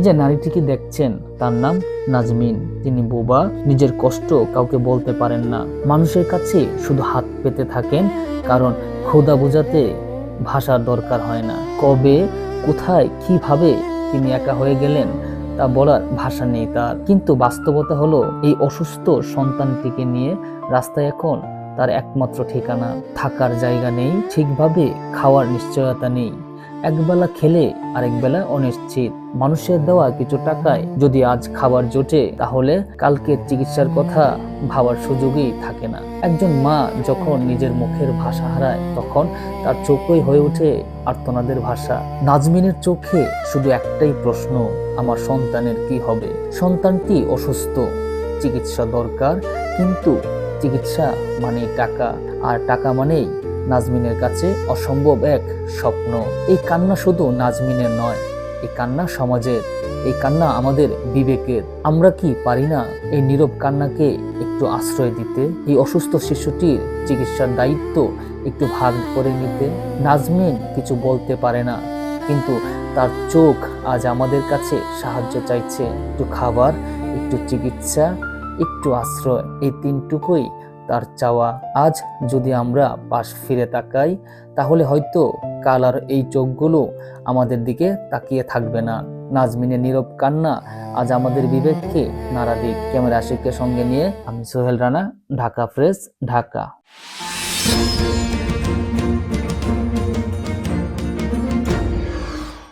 যে নারীটিকে দেখছেন? তার নাম নাজমিন। তিনি বোবা, নিজের কষ্ট কাউকে বলতে পারেন না। মানুষের কাছে শুধু হাত পেতে থাকেন, কারণ ক্ষুধা বোঝাতে ভাষার দরকার হয় না। কবে, কোথায়, কীভাবে তিনি একা হয়ে গেলেন, তা বলার ভাষা নেই তার। কিন্তু বাস্তবতা হলো, এই অসুস্থ সন্তানটিকে নিয়ে রাস্তায় এখন তার একমাত্র ঠিকানা। থাকার জায়গা নেই, ঠিকভাবে খাওয়ার নিশ্চয়তা নেই। একবেলা খেলে আরেকবেলা অনিশ্চিত। মানুষের দেওয়া কিছু টাকায় যদি আজ খাবার জোটে, তাহলে কালকে চিকিৎসার কথা ভাবার সুযোগই থাকে না। একজন মা যখন নিজের মুখের ভাষা হারায়, তখন তার চোখই হয়ে ওঠে আর্তনাদের ভাষা। নাজমিনের চোখে শুধু একটাই প্রশ্ন, আমার সন্তানের কি হবে? সন্তানটি অসুস্থ? চিকিৎসা দরকার, কিন্তু চিকিৎসা মানে টাকা, আর টাকা মানেই নাজমিনের কাছে অসম্ভব এক স্বপ্ন। এই কান্না শুধু নাজমিনের নয়, এই কান্না সমাজের, এই কান্না আমাদের বিবেকের। আমরা কি পারি না এই নীরব কান্নাকে একটু আশ্রয় দিতে? এই অসুস্থ শিশুটির চিকিৎসার দায়িত্ব একটু ভাগ করে নিতে? নাজমিন কিছু বলতে পারে না, কিন্তু তার চোখ আজ আমাদের কাছে সাহায্য চাইছে। একটু খাবার, একটু চিকিৎসা, একটু আশ্রয়, এই তিনটুকুই তার চাওয়া। আজ যদি আমরা পাশ ফিরে তাকাই, তাহলে হয়তো কাল আর এই চোখগুলো আমাদের দিকে তাকিয়ে থাকবে না। নাজমিনের নীরব কান্না আজ আমাদের বিবেককে নাড়া দিক। ক্যামেরা আশিককে সঙ্গে নিয়ে আমি সোহেল রানা, ঢাকা ফ্রেশ ঢাকা।